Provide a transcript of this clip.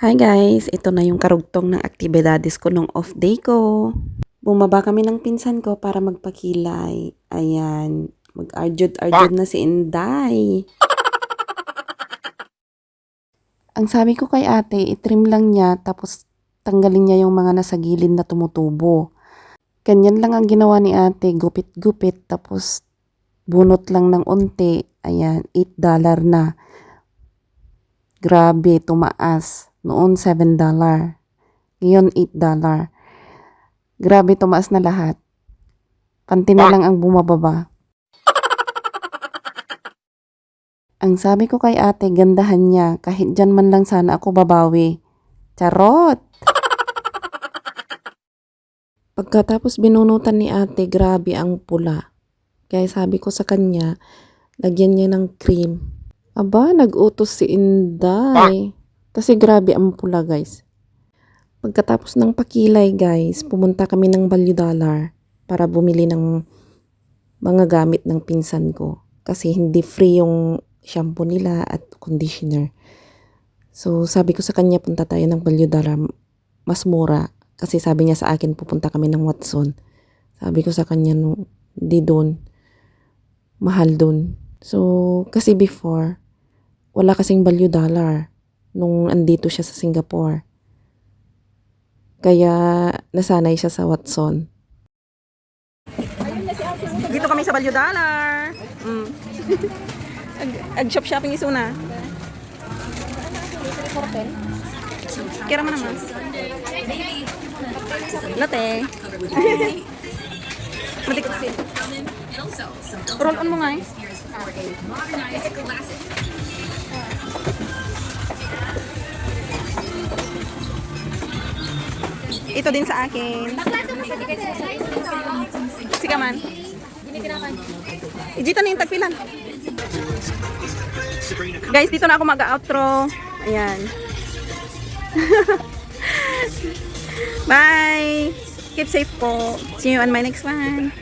Hi guys, ito na yung karugtong ng aktibidades ko nung off day ko. Bumaba kami ng pinsan ko para magpakilay. Ayan, mag-arjud-arjud na si Inday. Ang sabi ko kay ate, itrim lang niya tapos tanggalin niya yung mga nasa gilid na tumutubo. Ganyan lang ang ginawa ni ate, gupit-gupit tapos bunot lang ng unti. Ayan, 8 dollar na. Grabe, tumaas. Noon, 7 dollar. Ngayon, 8 dollar. Grabe, tumaas na lahat. Kanti na lang ang bumababa. Ang sabi ko kay ate, gandahan niya. Kahit dyan man lang sana ako babawi. Charot! Pagkatapos binunutan ni ate, grabe ang pula. Kaya sabi ko sa kanya, lagyan niya ng cream. Aba, nag-utos si Inday. Kasi grabe ang pula, guys. Pagkatapos ng pakilay, guys, pumunta kami ng Value Dollar para bumili ng mga gamit ng pinsan ko. Kasi hindi free yung shampoo nila at conditioner. So, sabi ko sa kanya, punta tayo ng Value Dollar. Mas mura. Kasi sabi niya sa akin, pupunta kami ng Watson. Sabi ko sa kanya, no, di doon. Mahal doon. So, kasi before, wala kasing Value Dollar nung andito siya sa Singapore. Kaya nasanay siya sa Watson. Dito kami sa Value Dollar. Mm. Ag, shop shopping isuna. Kira mo naman. Latte. Matik. Roll on mo nga eh. Ito din sa akin. Sige man. Dito na yung tagpilan. Guys, dito na ako mag-outro. Ayan. Bye! Keep safe po. See you on my next one.